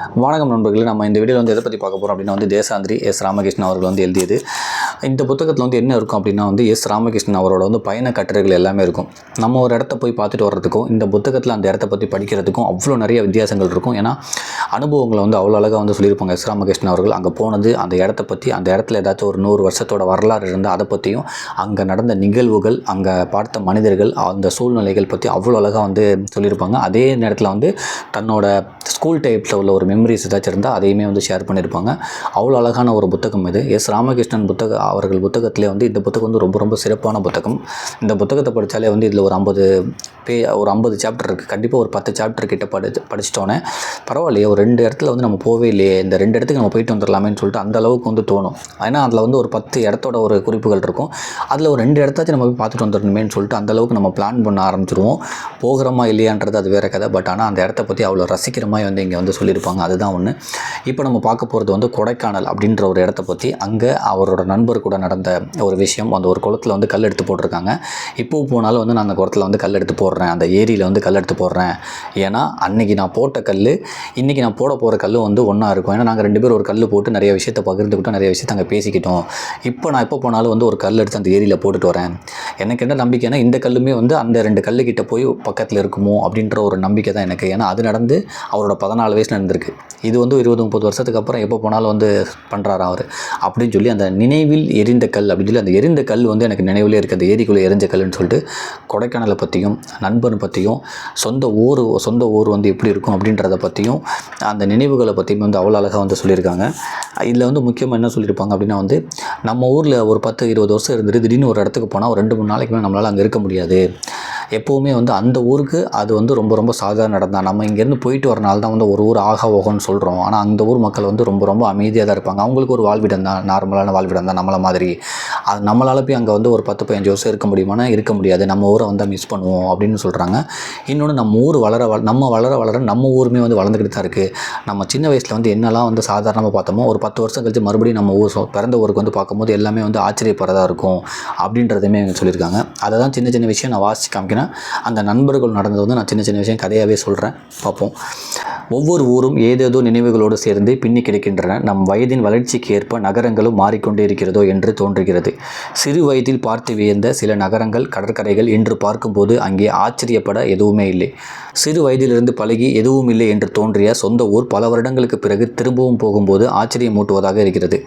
வணக்கம் நண்பர்களே நம்ம இந்த வீடியோவில் வந்து எதை பற்றி பார்க்க போகிறோம் அப்படின்னா வந்து தேசாந்திரி எஸ் ராமகிருஷ்ணன் அவர்கள் வந்து எழுதியது. இந்த புத்தகத்தில் வந்து என்ன இருக்கும் அப்படின்னா வந்து எஸ் ராமகிருஷ்ணன் அவரோட வந்து பயண கட்டுரைகள் எல்லாமே இருக்கும். நம்ம ஒரு இடத்த போய் பார்த்துட்டு வர்றதுக்கும் இந்த புத்தகத்தில் அந்த இடத்த பற்றி படிக்கிறதுக்கும் அவ்வளோ நிறைய வித்தியாசங்கள் இருக்கும். ஏன்னா அனுபவங்களை வந்து அவ்வளோ அழகாக வந்து சொல்லியிருப்பாங்க எஸ் ராமகிருஷ்ணன் அவர்கள். அங்கே போனது அந்த இடத்த பற்றி அந்த இடத்துல ஏதாச்சும் ஒரு நூறு வருஷத்தோட வரலாறு இருந்தால் அதை பற்றியும் அங்கே நடந்த நிகழ்வுகள் அங்கே பார்த்த மனிதர்கள் அந்த சூழ்நிலைகள் பற்றி அவ்வளோ அழகாக வந்து சொல்லியிருப்பாங்க. அதே நேரத்தில் வந்து தன்னோட ஸ்கூல் டைப்பில் உள்ள ஒரு மெமரிஸ் ஏதாச்சும் இருந்தால் அதையுமே வந்து ஷேர் பண்ணியிருப்பாங்க. அவ்வளோ அழகான ஒரு புத்தகம் இது. எஸ் ராமகிருஷ்ணன் புத்தக அவர்கள் புத்தகத்திலே வந்து இந்த புத்தகம் வந்து ரொம்ப ரொம்ப சிறப்பான புத்தகம். இந்த புத்தகத்தை படித்தாலே வந்து இதில் ஒரு ஐம்பது பே ஒரு ஐம்பது சாப்டர் இருக்குது கண்டிப்பாக ஒரு பத்து சாப்டர் கிட்ட படி படிச்சிட்டோன்னே பரவாயில்லையே ஒரு ரெண்டு இடத்துல வந்து நம்ம போவே இல்லையே இந்த ரெண்டு இடத்துக்கு நம்ம போயிட்டு வந்துடலாமேன்னு சொல்லிட்டு அந்த அளவுக்கு வந்து தோணும். ஏன்னா அதில் வந்து ஒரு பத்து இடத்தோட ஒரு குறிப்புகள் இருக்கும். அதில் ஒரு ரெண்டு இடத்தாச்சும் நம்ம போய் பார்த்துட்டு வந்துடணுமேன்னு சொல்லிட்டு அந்தளவுக்கு நம்ம பிளான் பண்ண ஆரம்பிச்சிருவோம். போகிறோமா இல்லையான்றது அது வேறு கதை. பட் ஆனால் அந்த இடத்த பற்றி அவ்வளோ ரசிக்கிற மாதிரி வந்து இங்கே வந்து சொல்லியிருப்பாங்க. அதுதான் ஒன்று இப்போ நம்ம பார்க்க போகிறது வந்து கொடைக்கானல் அப்படின்ற ஒரு இடத்த பற்றி அங்கே அவரோட நண்பர் கூட நடந்த ஒரு விஷயம். அந்த ஒரு குளத்தில் வந்து கல் எடுத்து போட்டிருக்காங்க. இப்போ போனாலும் வந்து நான் அந்த குளத்தில் வந்து கல் எடுத்து போடுறேன். அந்த ஏரியில் வந்து கல் எடுத்து போடுறேன். ஏன்னா அன்னைக்கு நான் போட்ட கல் இன்றைக்கி நான் போட போகிற கல் வந்து ஒன்றா இருக்கும். ஏன்னா நாங்கள் ரெண்டு பேரும் ஒரு கல் போட்டு நிறைய விஷயத்தை பகிர்ந்துக்கிட்டோம். நிறைய விஷயத்தை அங்கே பேசிக்கிட்டோம். இப்போ நான் எப்போ போனாலும் வந்து ஒரு கல் எடுத்து அந்த ஏரியில் போட்டுட்டு வரேன். எனக்கு என்ன நம்பிக்கைனா இந்த கல்லுமே வந்து அந்த ரெண்டு கல்லுக்கிட்ட போய் பக்கத்தில் இருக்குமோ அப்படின்ற ஒரு நம்பிக்கை தான் எனக்கு. ஏன்னா அது நடந்து அவரோட பதினாலு வயசில் நடந்திருக்கு. இது வந்து இருபது முப்பது வருஷத்துக்கு அப்புறம் எப்போ போனாலும் வந்து பண்ணுறாரு அவர். அப்படின்னு சொல்லி அந்த நினைவில் எரிந்த கல் அப்படின்னு சொல்லி அந்த எரிந்த கல் வந்து எனக்கு நினைவில் இருக்குது அந்த ஏரிக்குள்ளே எரிஞ்ச கல்லுன்னு சொல்லிட்டு கொடைக்கானலை பற்றியும் நண்பன் பற்றியும் சொந்த ஊர் சொந்த ஊர் வந்து எப்படி இருக்கும் அப்படின்றத பற்றியும் அந்த நினைவுகளை பற்றியும் வந்து அவ்வளோ அழகாக வந்து சொல்லியிருக்காங்க. இதில் வந்து முக்கியமாக என்ன சொல்லியிருப்பாங்க அப்படின்னா வந்து நம்ம ஊரில் ஒரு பத்து இருபது வருஷம் இருந்துட்டு திடீர்னு ஒரு இடத்துக்கு போனால் ஒரு ரெண்டு மூணு நாளைக்கு மேலே நம்மளால் அங்கே இருக்க முடியாது. எப்போவுமே வந்து அந்த ஊருக்கு அது வந்து ரொம்ப ரொம்ப சாதாரண இடம் தான். நம்ம இங்கேருந்து போயிட்டு வரனால தான் வந்து ஒரு ஊர் ஆக ஓகோன்னு சொல்கிறோம் ஆனால் அந்த ஊர் மக்கள் வந்து ரொம்ப ரொம்ப அமைதியாக தான் இருப்பாங்க. அவங்களுக்கு ஒரு வாழ்விடம் தான் நார்மலான வாழ்விடம் தான் நம்மளை மாதிரி. அது நம்மளால் போய் அங்கே வந்து ஒரு பத்து பதினஞ்சு வருஷம் இருக்க முடியுமானா இருக்க முடியாது. நம்ம ஊரை வந்து மிஸ் பண்ணுவோம் அப்படின்னு சொல்கிறாங்க இன்னொன்று நம்ம ஊர் வளர வள நம்ம வளர வளர நம்ம ஊருமே வந்து வளர்ந்துக்கிட்டு தான் இருக்குது நம்ம சின்ன வயசில் வந்து என்னெல்லாம் வந்து சாதாரணமாக பார்த்தோமோ ஒரு பத்து வருஷம் கழிச்சு மறுபடியும் நம்ம ஊர் பிறந்த ஊருக்கு வந்து பார்க்கும்போது எல்லாமே வந்து ஆச்சரியப்படுறதா இருக்கும் அப்படின்றதுமே சொல்லியிருக்காங்க. அதை தான் சின்ன சின்ன விஷயம் நான் வாசித்து காமிக்கிறேன். அந்த நண்பர்கள் நடந்தது வந்து நான் சின்ன சின்ன விஷயம் கதையாகவே சொல்கிறேன் பார்ப்போம். ஒவ்வொரு ஊரும் ஏதேதோ நினைவுகளோடு சேர்ந்து பின்னி கிடைக்கின்றன. நம் வயதின் வளர்ச்சிக்கு ஏற்ப நகரங்களும் மாறிக்கொண்டே இருக்கிறதோ என்று தோன்றுகிறது. சிறு வயதில் பார்த்து வியந்த சில நகரங்கள் கடற்கரைகள் என்று பார்க்கும்போது அங்கே ஆச்சரியப்பட எதுவுமே இல்லை. சிறு வயதிலிருந்து பழகி எதுவும் இல்லை என்று தோன்றிய சொந்த ஊர் பல வருடங்களுக்கு பிறகு திரும்பவும் போகும்போது ஆச்சரியமூட்டுவதாக இருக்கிறது.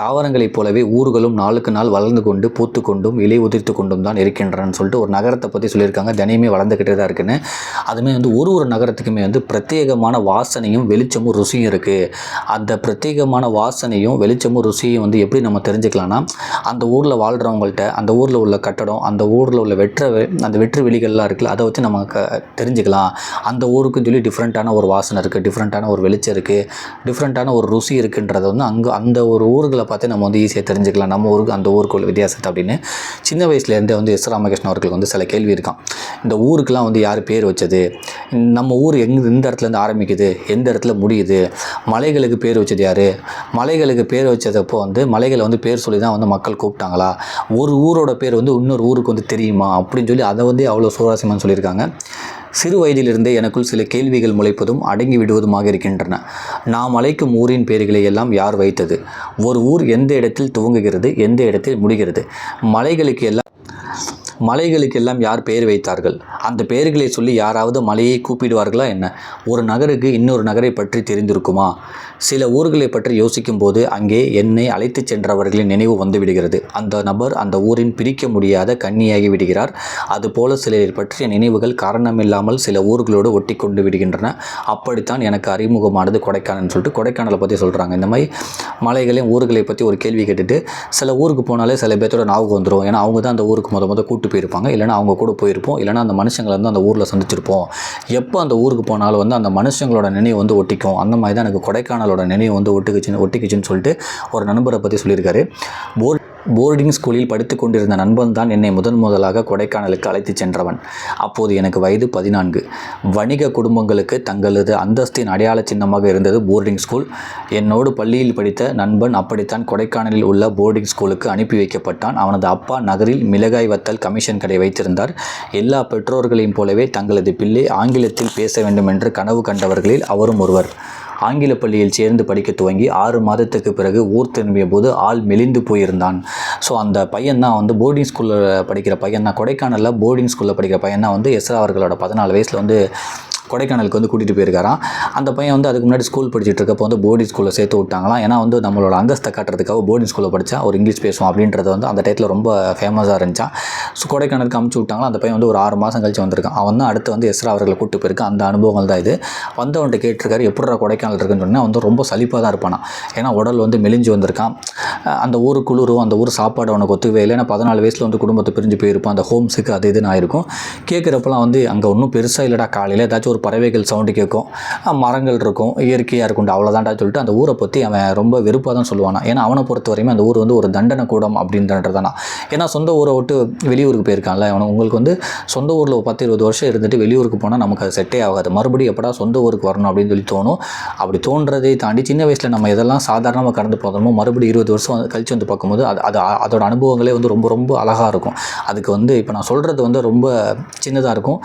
தாவரங்களைப் போலவே ஊர்களும் நாளுக்கு நாள் வளர்ந்து கொண்டு பூத்து கொண்டும் இலை உதிர்த்து கொண்டும் தான் இருக்கின்றனன்னு சொல்லிட்டு ஒரு நகரத்தை பற்றி சொல்லியிருக்காங்க. தினையுமே வளர்ந்துக்கிட்டே தான் இருக்குன்னு. அதுமே வந்து ஒரு ஒரு நகரத்துக்குமே வந்து பிரத்யேகமான வாசனையும் வெளிச்சமும் ருசியும் இருக்குது அந்த பிரத்யேகமான வாசனையும் வெளிச்சமும் ருசியும் வந்து எப்படி நம்ம தெரிஞ்சுக்கலாம்னா அந்த ஊரில் வாழ்கிறவங்கள்ட்ட அந்த ஊரில் உள்ள கட்டடம் அந்த ஊரில் உள்ள வெற்ற அந்த வெற்று வெளிகள்லாம் இருக்குல்ல அதை வச்சு நம்ம க தெரிஞ்சுக்கலாம். அந்த ஊருக்குன்னு சொல்லி டிஃப்ரெண்ட்டான ஒரு வாசனை இருக்குது டிஃப்ரெண்ட்டான ஒரு வெளிச்சம் இருக்குது டிஃப்ரெண்ட்டான ஒரு ருசி இருக்குன்றத வந்து அங்கே அந்த ஒரு ஊர்களை பார்த்து நம்ம வந்து ஈஸியாக தெரிஞ்சுக்கலாம். நம்ம ஊருக்கு அந்த ஊருக்கு உள்ள வித்தியாசத்தை அப்படின்னு. சின்ன வயசுலேருந்தே வந்து எஸ். ராமகிருஷ்ணன் அவர்களுக்கு வந்து சில கேள்வி இருக்கான். இந்த ஊருக்கெலாம் வந்து யார் பேர் வச்சது? நம்ம ஊர் எங்க எந்த இடத்துலேருந்து ஆரம்பிக்குது? எந்த இடத்துல முடியுது? மலைகளுக்கு பேர் வச்சது யார்? மலைகளுக்கு பேர் வச்சதப்போ வந்து மலைகளை வந்து பேர் சொல்லி தான் வந்து மக்கள் விட்டாங்களா? ஒரு ஊரோட பேர் வந்து இன்னொரு ஊருக்கு வந்து தெரியுமா? அப்படின்னு சொல்லி அதை வந்து அவ்வளோ சுவாரஸ்யமாக சொல்லியிருக்காங்க. சிறு வயதிலிருந்தே எனக்குள் சில கேள்விகள் முளைப்பதும் அடங்கி விடுவதுமாக இருக்கின்றன. நாம் அழைக்கும் ஊரின் பெயர்களை எல்லாம் யார் வைத்தது? ஒரு ஊர் எந்த இடத்தில் துவங்குகிறது? எந்த இடத்தில் முடிகிறது? மலைகளுக்கு எல்லாம் மலைகளுக்கெல்லாம் யார் பெயர் வைத்தார்கள்? அந்த பெயர்களை சொல்லி யாராவது மலையை கூப்பிடுவார்களா என்ன? ஒரு நகருக்கு இன்னொரு நகரை பற்றி தெரிந்திருக்குமா? சில ஊர்களை பற்றி யோசிக்கும் போது அங்கே என்னை அழைத்துச் சென்றவர்களின் நினைவு வந்து விடுகிறது அந்த நபர் அந்த ஊரின் பிரிக்க முடியாத கன்னியாகி விடுகிறார். அதுபோல சிலரை பற்றிய நினைவுகள் காரணமில்லாமல் சில ஊர்களோடு ஒட்டி கொண்டு விடுகின்றன. அப்படித்தான் எனக்கு அறிமுகமானது கொடைக்கானல் சொல்லிட்டு கொடைக்கானலை பற்றி சொல்கிறாங்க இந்த மாதிரி மலைகளையும் ஊர்களை பற்றி ஒரு கேள்வி கேட்டுட்டு சில ஊருக்கு போனாலே சில பேர்த்தோட ஞாபகம் வந்துடும் ஏன்னா அவங்க தான் அந்த ஊருக்கு மொதல் மொதல் கூட்டு போயிருப்பாங்க. இல்லைன்னா அவங்க கூட போயிருப்போம். இல்லைனா அந்த மனுஷங்களை வந்து அந்த ஊரில் சந்திச்சிருப்போம். எப்போ அந்த ஊருக்கு போனாலும் வந்து அந்த மனுஷங்களோட நினைவு வந்து ஒட்டிக்கும். அந்த மாதிரி தான் எனக்கு கொடைக்கானலோட நினைவு வந்து ஒட்டுக்குச்சுன்னு ஒட்டிக்குச்சுன்னு சொல்லிட்டு ஒரு நண்பரை பற்றி சொல்லியிருக்காரு. போர் போர்டிங் ஸ்கூலில் படித்து கொண்டிருந்த நண்பன் தான் என்னை முதன் முதலாக கொடைக்கானலுக்கு அழைத்துச் சென்றவன். அப்போது எனக்கு வயது பதினான்கு. வணிக குடும்பங்களுக்கு தங்களது அந்தஸ்தின் அடையாள சின்னமாக இருந்தது போர்டிங் ஸ்கூல். என்னோடு பள்ளியில் படித்த நண்பன் அப்படித்தான் கொடைக்கானலில் உள்ள போர்டிங் ஸ்கூலுக்கு அனுப்பி வைக்கப்பட்டான். அவனது அப்பா நகரில் மிளகாய் வத்தல் கமிஷன் கடை வைத்திருந்தார். எல்லா பெற்றோர்களையும் போலவே தங்களது பிள்ளை ஆங்கிலத்தில் பேச வேண்டும் என்று கனவு கண்டவர்களில் அவரும் ஒருவர். ஆங்கில பள்ளியில் சேர்ந்து படிக்க துவங்கி ஆறு மாதத்துக்கு பிறகு ஊர் திரும்பிய போது ஆள் மெலிந்து போயிருந்தான். ஸோ அந்த பையன் தான் வந்து போர்டிங் ஸ்கூலில் படிக்கிற பையன். தான் கொடைக்கானலில் போர்டிங் ஸ்கூலில் படிக்கிற பையன் தான் வந்து எஸ்ரா அவர்களோட பதினாலு வயசில் வந்து கொடைக்கானலுக்கு வந்து கூட்டிகிட்டு போயிருக்காராம். அந்த பையன் வந்து அதுக்கு முன்னாடி ஸ்கூல் படிச்சுட்டு இருக்கப்போ வந்து போர்டிங் ஸ்கூலில் சேர்த்து விட்டாங்களாம். ஏன்னா வந்து நம்மளோட அந்தஸ்தை காட்டுறதுக்காக போர்டிங் ஸ்கூலில் படித்தா ஒரு இங்கிலீஷ் பேசுவோம் அப்படின்றது வந்து அந்த டைத்தில் ரொம்ப ஃபேமஸாக இருந்துச்சான் ஸோ கொடைக்கானலுக்கு அமுச்சு விட்டாங்களா அந்த பையன் வந்து ஒரு ஆறு மாதம் கழிச்சு வந்திருக்கான். அவன் தான் அடுத்து வந்து எஸ்ரா அவர்களை கூப்பிட்டு போயிருக்கான் அந்த அனுபவங்கள் தான் இது. வந்தவன்ட்டு கேட்டிருக்காரு எப்படிடா கொடைக்கானல் இருக்குன்னு? சொன்னால் வந்து ரொம்ப சலிப்பாக தான் இருப்பானா ஏன்னா உடல் வந்து மெலிஞ்சு வந்திருக்கான் அந்த ஊர் குளிரும் அந்த ஊர் சாப்பாடு அவனுக்கு ஒத்துவே இல்லை. ஏன்னா பதினாலு வயசில் வந்து குடும்பத்தை பிரிஞ்சு போயிருப்பான். அந்த ஹோம்ஸுக்கு அது இதுன்னு ஆயிருக்கும். கேட்குறப்பெல்லாம் வந்து அங்கே ஒன்றும் பெருசாக இல்லைடா. காலையில் ஏதாச்சும் ஒரு பறவைகள் சவுண்டு கேட்கும் மரங்கள் இருக்கும் இயற்கையாக இருக்கும்டா அவ்வளோதான்டா சொல்லிட்டு அந்த ஊரை பற்றி அவன் ரொம்ப வெறுப்பாக தான் சொல்லுவானா. ஏன்னா அவனை பொறுத்த வரையுமே அந்த ஊர் வந்து ஒரு தண்டனை கூடம் அப்படின்றதானா ஏன்னா சொந்த ஊரை விட்டு வெளியூருக்கு போயிருக்கான்ல அவன் உங்களுக்கு வந்து சொந்த ஊரில் பத்து இருபது வருஷம் இருந்துட்டு வெளியூருக்கு போனால் நமக்கு அது செட்டே ஆகாது. மறுபடியும் எப்படா சொந்த ஊருக்கு வரணும் அப்படின்னு சொல்லி தோணும். அப்படி தோன்றதை தாண்டி சின்ன வயசில் நம்ம எதெல்லாம் சாதாரணமாக கடந்து போகிறோமோ மறுபடியும் இருபது வருஷம் வந்து கழிச்சு வந்து பார்க்கும்போது அது அது அதோட அனுபவங்களே வந்து ரொம்ப ரொம்ப அழகாக இருக்கும். அதுக்கு வந்து இப்போ நான் சொல்கிறது வந்து ரொம்ப சின்னதாக இருக்கும்.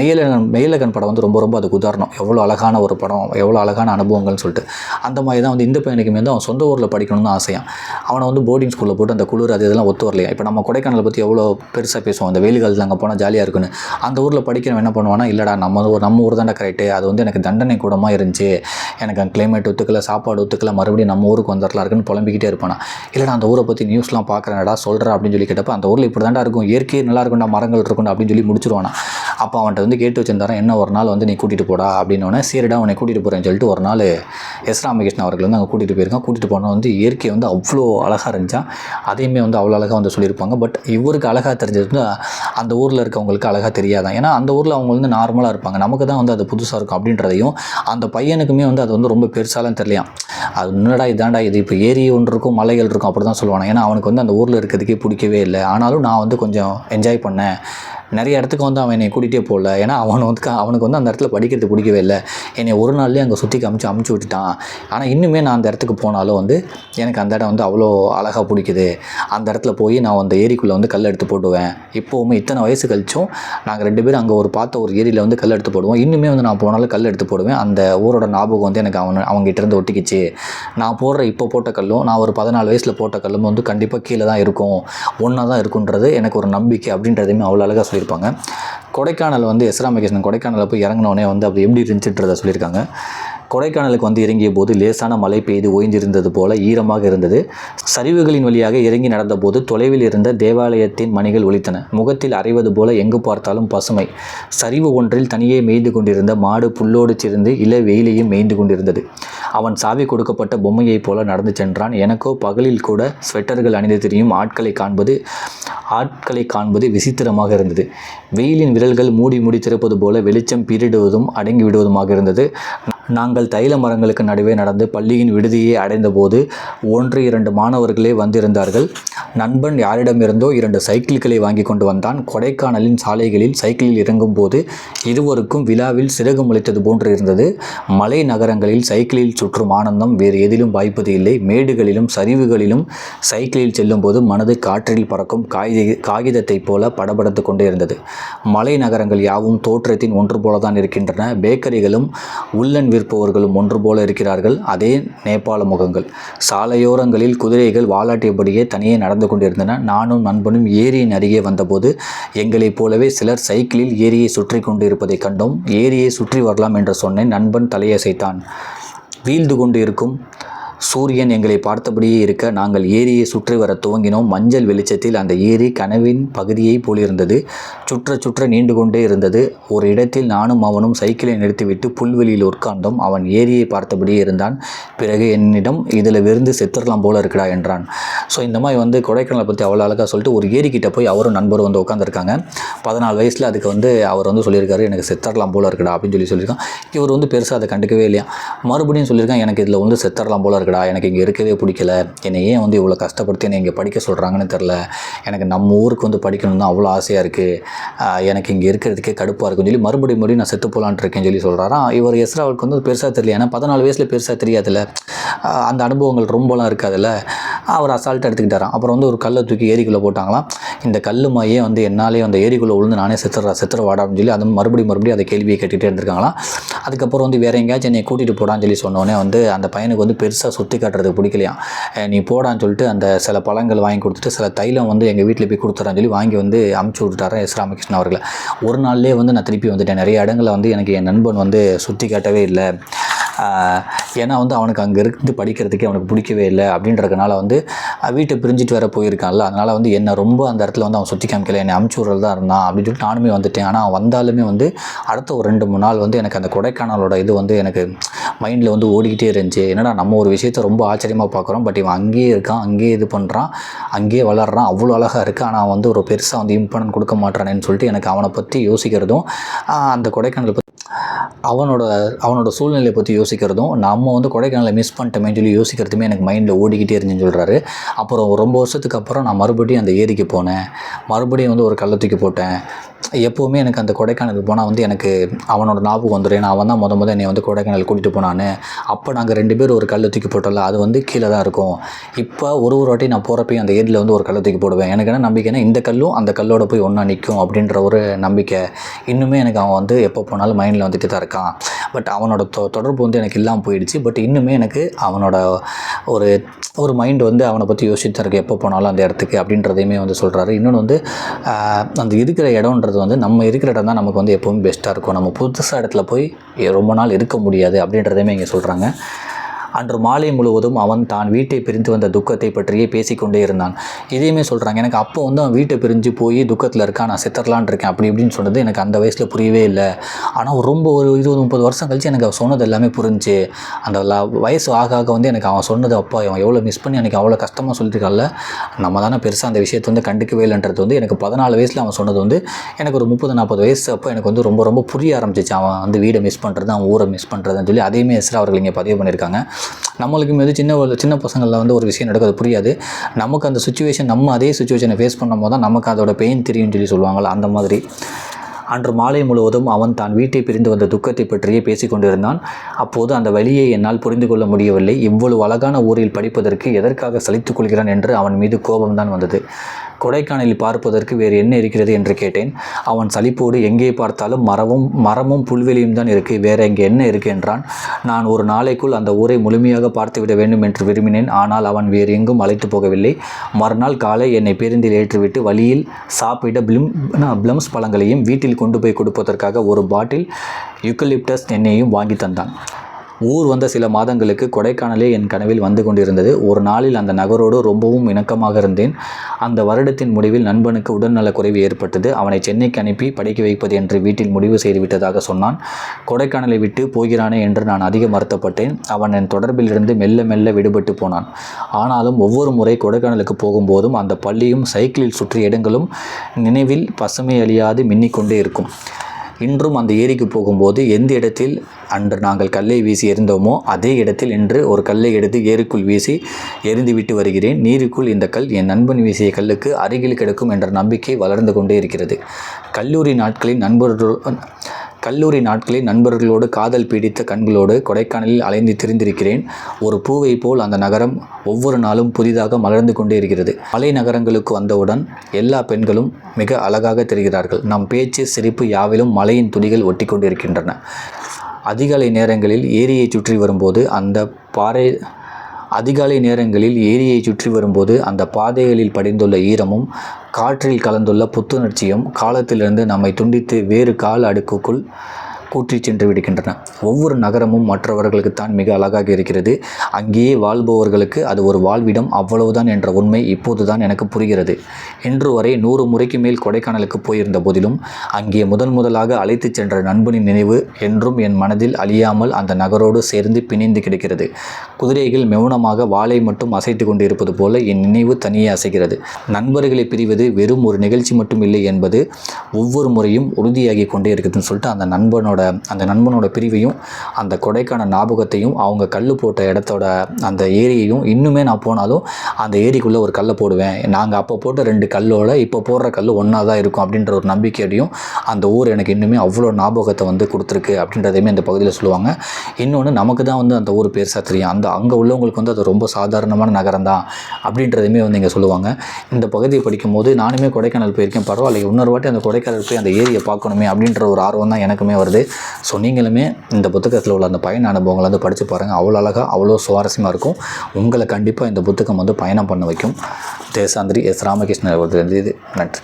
மேலகன் மேலகன் படம் வந்து ரொம்ப ரொம்ப அதுக்கு உதாரணம். எவ்வளோ அழகான ஒரு படம் எவ்வளோ அழகான அனுபவங்கள்னு சொல்லிட்டு. அந்த மாதிரி தான் வந்து இந்த பையனுக்குமே வந்து அவன் சொந்த ஊரில் படிக்கணும்னு ஆசையான் அவனை வந்து போர்டிங் ஸ்கூலில் போட்டு அந்த குளிர் அது இதெல்லாம் ஒத்து வரலையா? இப்போ நம்ம கொடைக்கானலை பற்றி எவ்வளோ பெருசாக பேசுவோம். அந்த வெயில் காலத்தில் அங்கே போனால் ஜாலியாக இருக்குன்னு. அந்த ஊரில் படிக்கிறவன் என்ன பண்ணுவானா இல்லைடா நம்ம ஊர் நம்ம ஊர் தானே கரெக்டு அது வந்து எனக்கு தண்டனை கூடமாக இருந்துச்சு. எனக்கு அந்த கிளைமேட் ஒத்துக்கல சாப்பாடு ஒத்துக்கல மறுபடியும் நம்ம ஊருக்கு வந்துடலாம் இருக்குன்னு புலம்பிக்கிட்டே இருப்பானா. இல்லைடா அந்த ஊரை பற்றி நியூஸ்லாம் பார்க்குறேன்டா சொல்கிறேன் அப்படின்னு சொல்லி கேட்டப்போ அந்த ஊரில் இப்படி தாண்டா இருக்கும். இயற்கை நல்லா இருக்கும்டா மரங்கள் இருக்கும்டா அப்படின்னு சொல்லி முடிச்சிருவானா. அப்போ அவன்கிட்ட வந்து கேட்டு வச்சிருந்தாரன் என்ன ஒரு நாள் வந்து நீ கூட்டிகிட்டு போடா? அப்படின்னோடனே சீரடா உன்னை கூட்டிகிட்டு போகிறேன்னு சொல்லிட்டு ஒரு நாள் எஸ். ராமகிருஷ்ணன் அவர்கள் வந்து அங்கே கூட்டிகிட்டு போயிருக்கான். கூட்டிகிட்டு போனால் வந்து இயற்கை வந்து அவ்வளோ அழகாக இருந்துச்சா அதையுமே வந்து அவ்வளோ அழகாக வந்து சொல்லியிருப்பாங்க. பட் இவருக்கு அழகாக தெரிஞ்சது வந்து அந்த ஊரில் இருக்கவங்களுக்கு அழகாக தெரியாதான். ஏன்னா அந்த ஊரில் அவங்க வந்து நார்மலாக இருப்பாங்க. நமக்கு தான் வந்து அது புதுசாக இருக்கும் அப்படின்றதையும் அந்த பையனுக்குமே வந்து அது வந்து ரொம்ப பெருசாலாம் தெரியலையாம். அது முன்னாடா இதாண்டா இது இப்போ ஏரி ஒன்று இருக்கும் மலைகள் இருக்கும் அப்படி தான் சொல்லுவாங்க. ஏன்னா அவனுக்கு வந்து அந்த ஊரில் இருக்கிறதுக்கே பிடிக்கவே இல்லை. ஆனாலும் நான் வந்து கொஞ்சம் என்ஜாய் பண்ணேன். நிறைய இடத்துக்கு வந்து அவன் என்னை கூட்டிகிட்டே போகல ஏன்னா அவன் வந்து க- அவனுக்கு வந்து அந்த இடத்துல படிக்கிறது பிடிக்கவே இல்லை. என்னை ஒரு நாள்லேயே அங்கே சுற்றி காமிச்சு அமுச்சு விட்டுட்டான். ஆனால் இன்னுமே நான் அந்த இடத்துக்கு போனாலும் வந்து எனக்கு அந்த இடம் வந்து அவ்வளோ அழகாக பிடிக்குது. அந்த இடத்துல போய் நான் அந்த ஏரிக்குள்ளே வந்து கல் எடுத்து போட்டுவேன் இப்போவுமே இத்தனை வயசு கழிச்சும் நாங்கள் ரெண்டு பேரும் அங்கே ஒரு பார்த்த ஒரு ஏரியில் வந்து கல் எடுத்து போடுவோம். இன்னுமே வந்து நான் போனாலும் கல் எடுத்து போடுவேன். அந்த ஊரோட ஞாபகம் வந்து எனக்கு அவன் அவங்ககிட்ட இருந்து ஒட்டிக்கிச்சு. நான் போடுற இப்போ போட்ட கல்லும் நான் ஒரு பதினாலு வயசில் போட்ட கல்லும் வந்து கண்டிப்பாக கீழே தான் இருக்கும். ஒன்றா தான் இருக்குன்றது எனக்கு ஒரு நம்பிக்கை அப்படின்றதையுமே அவ்வளோ அழகாக சொல்லியிருப்பாங்க. கொடைக்கானல் வந்து எஸ் ராமகிருஷ்ணன் கொடைக்கானலில் போய் இறங்கினோடனே வந்து அப்படி எப்படி இருந்துச்சுன்றதை சொல்லியிருக்காங்க. கொடைக்கானலுக்கு வந்து இறங்கிய போது லேசான மழை பெய்து ஓய்ந்திருந்தது போல ஈரமாக இருந்தது. சரிவுகளின் வழியாக இறங்கி நடந்தபோது தொலைவில் இருந்த தேவாலயத்தின் மணிகள் ஒலித்தன. முகத்தில் அறைவது போல எங்கு பார்த்தாலும் பசுமை. சரிவு ஒன்றில் தனியே மேய்ந்து கொண்டிருந்த மாடு புல்லோடு சிறந்து இள வெயிலையும் மேய்ந்து கொண்டிருந்தது. அவன் சாவி கொடுக்கப்பட்ட பொம்மையைப் போல நடந்து சென்றான். எனக்கோ பகலில் கூட ஸ்வெட்டர்கள் அணிந்து திரியும் ஆட்களை காண்பது ஆட்களை காண்பது விசித்திரமாக இருந்தது. வெயிலின் விரல்கள் மூடி மூடி திறப்பது போல வெளிச்சம் பீரிடுவதும் அடங்கி விடுவதுமாக இருந்தது. நாங்கள் தைல மரங்களுக்கு நடுவே நடந்து பள்ளியின் விடுதியை அடைந்தபோது ஒன்று இரண்டு மாணவர்களே வந்திருந்தார்கள். நண்பன் யாரிடமிருந்தோ இரண்டு சைக்கிள்களை வாங்கி கொண்டு வந்தான். கொடைக்கானலின் சாலைகளில் சைக்கிளில் இறங்கும்போது இருவருக்கும் விழாவில் சிறகு முளைத்தது போன்று இருந்தது. மலை நகரங்களில் சைக்கிளில் சுற்றும் ஆனந்தம் வேறு எதிலும் வாய்ப்பது இல்லை. மேடுகளிலும் சரிவுகளிலும் சைக்கிளில் செல்லும்போது மனது காற்றில் பறக்கும் காகித காகிதத்தைப் போல படபடத்து கொண்டே இருந்தது. மலை நகரங்கள் யாவும் தோற்றத்தின் ஒன்று போலதான் இருக்கின்றன. பேக்கரிகளும் உள்ளன் விற்பவர்களும் ஒன்று போல இருக்கிறார்கள். அதே நேபாள முகங்கள். சாலையோரங்களில் குதிரைகள் வாலாட்டியபடியே தனியே நடந்து கொண்டிருந்தன. நானும் நண்பனும் ஏரியின் அருகே வந்தபோது எங்களைப் போலவே சிலர் சைக்கிளில் ஏரியை சுற்றி கொண்டு இருப்பதைக் கண்டோம். ஏரியை சுற்றி வரலாம் என்று சொன்னேன். நண்பன் தலையசைத்தான். வீழ்ந்து கொண்டு இருக்கும் சூரியன் எங்களை பார்த்தபடியே இருக்க நாங்கள் ஏரியை சுற்றி வர துவங்கினோம். மஞ்சள் வெளிச்சத்தில் அந்த ஏரி கனவின் பகுதியைப் போலிருந்தது. சுற்ற சுற்ற நீண்டு கொண்டே இருந்தது. ஒரு இடத்தில் நானும் அவனும் சைக்கிளை நிறுத்திவிட்டு புல்வெளியில் உட்கார்ந்தோம். அவன் ஏரியை பார்த்தபடியே இருந்தான். பிறகு என்னிடம் இதில் விருந்து செத்துடலாம் போல இருக்கடா என்றான். ஸோ இந்த மாதிரி வந்து கொடைக்கானலை பற்றி அவ்வளோ அழகாக சொல்லிட்டு ஒரு ஏரிக்கிட்ட போய் அவரும் நண்பரும் வந்து உட்காந்துருக்காங்க பதினாலு வயசில் அதுக்கு வந்து அவர் வந்து சொல்லியிருக்காரு எனக்கு செத்தரலாம் போல இருக்கடா அப்படின்னு சொல்லி சொல்லியிருக்கான். இவர் வந்து பெருசாக அதை கண்டுக்கவே இல்லையா? மறுபடியும் சொல்லியிருக்கான் எனக்கு இதில் வந்து செத்தரலாம் போல இருக்குடா எனக்கு இங்கே இருக்கவே பிடிக்கல. என்னை ஏன் வந்து இவ்வளோ கஷ்டப்படுத்தி என்னை இங்கே படிக்க சொல்கிறாங்கன்னு தெரில எனக்கு நம்ம ஊருக்கு வந்து படிக்கணும்னு தான் அவ்வளோ ஆசையாக இருக்குது எனக்கு இங்கே இருக்கிறதுக்கே கடுப்பாக இருக்குன்னு சொல்லி மறுபடியும் மறுபடியும் நான் செத்து போகலான்ட்டு இருக்கேன்னு சொல்லி சொல்கிறாராம் இவர் எஸ்ராவுக்கு வந்து பெருசாக தெரியல. ஏன்னா பதினாலு வயசில் பெருசாக தெரியாதுல்ல. அந்த அனுபவங்கள் ரொம்பலாம் இருக்காதுல்ல. அவர் அசால்ட்டாக எடுத்துக்கிட்டாராம். அப்புறம் வந்து ஒரு கல்லை தூக்கி ஏரிக்குள்ளே போட்டாங்களாம். இந்த கல் மையே வந்து என்னாலே அந்த ஏரிக்குள்ளே விழுந்து நானே செத்துறா செத்துற வாடா அப்படின்னு சொல்லி அது மறுபடியும் மறுபடியும் அந்த கேள்வியை கேட்டுகிட்டே இருந்திருக்காங்களாம். அதுக்கப்புறம் வந்து வேறு எங்கேயாச்சும் என்னை கூட்டிகிட்டு போடான்னு சொல்லி சொன்னோடனே வந்து அந்த பையனுக்கு வந்து பெருசாக சுற்றி காட்டுறதுக்கு பிடிக்கலையாம் நீ போடான்னு சொல்லிட்டு அந்த சில பழங்கள் வாங்கி கொடுத்துட்டு சில தைலம் வந்து எங்கள் வீட்டில் போய் கொடுத்துறான்னு சொல்லி வாங்கி வந்து அமுச்சு விட்டுட்டாரன் எஸ் ராமகிருஷ்ணன் அவர்களை. ஒரு நாள்லேயே வந்து நான் திருப்பி வந்துட்டேன். நிறைய இடங்களில் வந்து எனக்கு என் நண்பன் வந்து சுற்றி காட்டவே இல்லை. ஏன்னா வந்து அவனுக்கு அங்கே இருந்து படிக்கிறதுக்கே அவனுக்கு பிடிக்கவே இல்லை அப்படின்றதுனால வந்து வீட்டை பிரிஞ்சுட்டு வேற போயிருக்கான்ல. அதனால் வந்து என்னை ரொம்ப அந்த இடத்துல வந்து அவன் சுற்றி காமிக்கல. என்னை அமுச்சு விட்றது தான் இருந்தான் அப்படின்னு சொல்லிட்டு நானுமே வந்துட்டேன். ஆனால் அவன் வந்தாலுமே வந்து அடுத்த ஒரு ரெண்டு மூணு நாள் வந்து எனக்கு அந்த கொடைக்கானலோட இது வந்து எனக்கு மைண்டில் வந்து ஓடிக்கிட்டே இருந்துச்சு. என்னடா நம்ம ஒரு விஷயத்த ரொம்ப ஆச்சரியமாக பார்க்குறோம். பட் இவன் அங்கேயே இருக்கான் அங்கேயே இது பண்ணுறான் அங்கேயே வளர்றான் அவ்வளோ அழகாக இருக்குது ஆனால் அவன் வந்து ஒரு பெருசாக வந்து இம்பார்ட்டன்ட் கொடுக்க மாட்டானேன்னு சொல்லிட்டு எனக்கு அவனை பற்றி யோசிக்கிறதும் அந்த கொடைக்கானலை பற்றி அவனோட அவனோட சூழ்நிலையை பற்றி யோசிக்கிறதும் நம்ம வந்து கொடைக்கானலை மிஸ் பண்ணிட்டோமேன்னு சொல்லி யோசிக்கிறதுமே எனக்கு மைண்டில் ஓடிக்கிட்டே இருந்துன்னு சொல்கிறாரு அப்புறம் ரொம்ப வருஷத்துக்கு அப்புறம் நான் மறுபடியும் அந்த ஏரிக்கு போனேன். மறுபடியும் வந்து ஒரு கல்லை தூக்கி போட்டேன். எப்போவுமே எனக்கு அந்த கொடைக்கானல் போனால் வந்து எனக்கு அவனோட ஞாபகம் வந்துடும் ஏன்னா அவன் தான் முத முத என்னை வந்து கொடைக்கானல் கூட்டிகிட்டு போனான்னு. அப்போ நாங்கள் ரெண்டு பேரும் ஒரு கல்லை தூக்கி போட்டோம்ல அது வந்து கீழே தான் இருக்கும். இப்போ ஒரு ஒரு வாட்டி நான் போகிறப்பையும் அந்த ஏரியில் வந்து ஒரு கல்லை தூக்கி போடுவேன். எனக்கு என்ன நம்பிக்கைன்னா இந்த கல்லும் அந்த கல்லோட போய் ஒன்றா நிற்கும் அப்படின்ற ஒரு நம்பிக்கை. இன்னுமே எனக்கு அவன் வந்து எப்போ போனாலும் மைண்டில் வந்துட்டு தான் இருக்கான். பட் அவனோட தொ தொடர்பு வந்து எனக்கு இல்லாமல் போயிடுச்சு. பட் இன்னுமே எனக்கு அவனோட ஒரு ஒரு மைண்ட் வந்து அவனை பற்றி யோசிச்சு தான் இருக்கு எப்போ போனாலும் அந்த இடத்துக்கு அப்படின்றதையுமே வந்து சொல்கிறாரு இன்னொன்று வந்து அந்த இருக்கிற பண்ணுறது வந்து நம்ம இருக்கிற இடம் தான் நமக்கு வந்து எப்போவுமே பெஸ்ட்டாக இருக்கும். நம்ம புதுசாக இடத்துல போய் ரொம்ப நாள் இருக்க முடியாது அப்படின்றதையுமே இங்கே சொல்கிறாங்க அன்று மாலை முழுவதும் அவன் தான் வீட்டை பிரிந்து வந்த துக்கத்தை பற்றியே பேசிக்கொண்டே இருந்தான். இதையுமே சொல்கிறாங்க எனக்கு அப்போ வந்து அவன் வீட்டை பிரிஞ்சு போய் துக்கத்தில் இருக்கான் நான் செத்தரலான் இருக்கேன் அப்படி இப்படின்னு சொன்னது எனக்கு அந்த வயசில் புரியவே இல்லை. ஆனால் ரொம்ப ஒரு இருபது முப்பது வருஷம் கழிச்சு எனக்கு அவன் சொன்னது எல்லாமே புரிஞ்சு அந்த வயசு ஆக ஆக வந்து எனக்கு அவன் சொன்னது அப்பா அவன் எவ்வளோ மிஸ் பண்ணி எனக்கு அவ்வளோ கஷ்டமாக சொல்லியிருக்கால நம்ம தானே பெருசாக அந்த விஷயத்தை வந்து கண்டுக்கவே இல்லைன்றது வந்து எனக்கு பதினாலு வயசில் அவன் சொன்னது வந்து எனக்கு ஒரு முப்பது நாற்பது வயசு அப்போ எனக்கு வந்து ரொம்ப ரொம்ப புரிய ஆரம்பிச்சிச்சு. அவன் வந்து வீடை மிஸ் பண்ணுறது அவன் ஊரை மிஸ் பண்ணுறதுன்னு சொல்லி அதையுமே எஸ்ரா அவர்கள் இங்கே பதிவு பண்ணியிருக்காங்க. நம்மளுக்கு வந்து சின்ன ஒரு சின்ன பசங்களில் வந்து ஒரு விஷயம் நடக்கிறது புரியாது. நமக்கு அந்த சுச்சுவேஷன் நம்ம அதே சுச்சுவேஷனை ஃபேஸ் பண்ணும்போது தான் நமக்கு அதோட பெயின் தெரியும்னு சொல்லி சொல்லுவாங்கள்ல அந்த மாதிரி. அன்று மாலை முழுவதும் அவன் தான் வீட்டை பிரிந்து வந்த துக்கத்தை பற்றியே பேசிக்கொண்டிருந்தான் அப்போது அந்த வழியை என்னால் புரிந்து கொள்ள முடியவில்லை. இவ்வளவு அழகான ஊரில் படிப்பதற்கு எதற்காக சலித்துக் கொள்கிறான் என்று அவன் மீது கோபம்தான் வந்தது. கொடைக்கானலில் பார்ப்பதற்கு வேறு என்ன இருக்கிறது என்று கேட்டேன். அவன் சலிப்போடு எங்கே பார்த்தாலும் மரமும் மரமும் புல்வெளியும் தான் இருக்குது வேற இங்கே என்ன இருக்கு என்றான். நான் ஒரு நாளைக்குள் அந்த ஊரை முழுமையாக பார்த்துவிட வேண்டும் என்று விரும்பினேன். ஆனால் அவன் வேறு எங்கும் அழைத்து போகவில்லை. மறுநாள் காலை என்னை பேருந்தில் ஏற்றிவிட்டு வழியில் சாப்பிட பிளிம் பிளம்ஸ் பழங்களையும் வீட்டில் கொண்டு போய் கொடுப்பதற்காக ஒரு பாட்டில் யுக்கலிப்டஸ் எண்ணெயையும் வாங்கி தந்தான். ஊர் வந்த சில மாதங்களுக்கு கொடைக்கானலே என் கனவில் வந்து கொண்டிருந்தது. ஒரு நாளில் அந்த நகரோடு ரொம்பவும் இணக்கமாக இருந்தேன். அந்த வருடத்தின் முடிவில் நண்பனுக்கு உடல்நலக் குறைவு ஏற்பட்டது. அவனை சென்னைக்கு அனுப்பி படிக்க வைப்பது என்று வீட்டில் முடிவு செய்துவிட்டதாக சொன்னான். கொடைக்கானலை விட்டு போகிறானே என்று நான் அதிகம் வருத்தப்பட்டேன். அவன் என் தொடர்பிலிருந்து மெல்ல மெல்ல விடுபட்டு போனான். ஆனாலும் ஒவ்வொரு முறை கொடைக்கானலுக்கு போகும்போதும் அந்த பள்ளியும் சைக்கிளில் சுற்றிய இடங்களும் நினைவில் பசுமை அழியாது மின்னிக்கொண்டே இருக்கும். இன்றும் அந்த ஏரிக்கு போகும்போது எந்த இடத்தில் அன்று நாங்கள் கல்லை வீசி எறிந்தோமோ அதே இடத்தில் இன்று ஒரு கல்லை எடுத்து ஏரிக்குள் வீசி எறிந்துவிட்டு வருகிறேன். நீருக்குள் இந்த கல் என் நண்பன் வீசிய கல்லுக்கு அருகில் கிடக்கும் என்ற நம்பிக்கை வளர்ந்து கொண்டே இருக்கிறது. கல்லூரி நாட்களில் நண்பர்கள் கல்லூரி நாட்களில் நண்பர்களோடு காதல் பீடித்த கண்களோடு கொடைக்கானலில் அலைந்து திரிந்திருக்கிறேன். ஒரு பூவை போல் அந்த நகரம் ஒவ்வொரு நாளும் புதிதாக மலர்ந்து கொண்டே இருக்கிறது. மலை நகரங்களுக்கு வந்தவுடன் எல்லா பெண்களும் மிக அழகாக தெரிகிறார்கள். நம் பேச்சு சிரிப்பு யாவிலும் மலையின் துளிகள் ஒட்டி கொண்டிருக்கின்றன. அதிகாலை நேரங்களில் ஏரியை சுற்றி வரும்போது அந்த பாறை அதிகாலை நேரங்களில் ஏரியை சுற்றி வரும்போது அந்த பாதைகளில் படிந்துள்ள ஈரமும் காற்றில் கலந்துள்ள புத்துணர்ச்சியும் காலத்திலிருந்து நம்மை துண்டித்து வேறு கால அடுக்குக்குள் கூற்றிச் சென்று விடுகின்றன. ஒவ்வொரு நகரமும் மற்றவர்களுக்குத்தான் மிக அழகாக இருக்கிறது. அங்கேயே வாழ்பவர்களுக்கு அது ஒரு வாழ்விடம் அவ்வளவுதான் என்ற உண்மை இப்போதுதான் எனக்கு புரிகிறது. இன்று வரை நூறு முறைக்கு மேல் கொடைக்கானலுக்கு போயிருந்த போதிலும் அங்கே முதன் முதலாக அழைத்துச் சென்ற நண்பனின் நினைவு என்றும் என் மனதில் அழியாமல் அந்த நகரோடு சேர்ந்து பிணைந்து கிடக்கிறது. குதிரைகள் மெளனமாக வாளை மட்டும் அசைத்து கொண்டு இருப்பது போல என் நினைவு தனியே அசைகிறது. நண்பர்களை பிரிவது வெறும் ஒரு நிகழ்ச்சி மட்டும் இல்லை என்பது ஒவ்வொரு முறையும் உறுதியாகி கொண்டே இருக்குதுன்னு சொல்லிட்டு அந்த நண்பனோட தன்னோட அந்த நண்பனோட பிரிவையும் அந்த கொடைக்கான ஞாபகத்தையும் அவங்க கல் போட்ட இடத்தோட அந்த ஏரியையும் இன்னுமே நான் போனாலும் அந்த ஏரிக்குள்ளே ஒரு கல்லை போடுவேன். நாங்கள் அப்போ போட்ட ரெண்டு கல்லோட இப்போ போடுற கல் ஒன்றா தான் இருக்கும் அப்படின்ற ஒரு நம்பிக்கையோடையும் அந்த ஊர் எனக்கு இன்னுமே அவ்வளோ ஞாபகத்தை வந்து கொடுத்துருக்கு அப்படின்றதையுமே இந்த பகுதியில் சொல்லுவாங்க. இன்னொன்று நமக்கு தான் வந்து அந்த ஊர் பெருசாக தெரியும். அந்த அங்கே உள்ளவங்களுக்கு வந்து அது ரொம்ப சாதாரணமான நகரம் தான் அப்படின்றதையுமே வந்து இங்கே சொல்லுவாங்க. இந்த பகுதியை படிக்கும்போது நானுமே கொடைக்கானல் போயிருக்கேன். பரவாயில்ல இன்னொரு வாட்டி அந்த கொடைக்கானல் போய் அந்த ஏரியை பார்க்கணுமே அப்படின்ற ஒரு ஆர்வம் தான் எனக்குமே வருது. ஸோ நீங்களுமே இந்த புத்தகத்தில் உள்ள அந்த பயண அனுபவங்களை வந்து படித்து பாருங்கள் அவ்வளோ அழகாக அவ்வளோ சுவாரஸ்யமாக இருக்கும். உங்களை கண்டிப்பாக இந்த புத்தகம் வந்து பயணம் பண்ண வைக்கும். தேசாந்திரி எஸ். ராமகிருஷ்ணன் அவர்கள் நன்றி.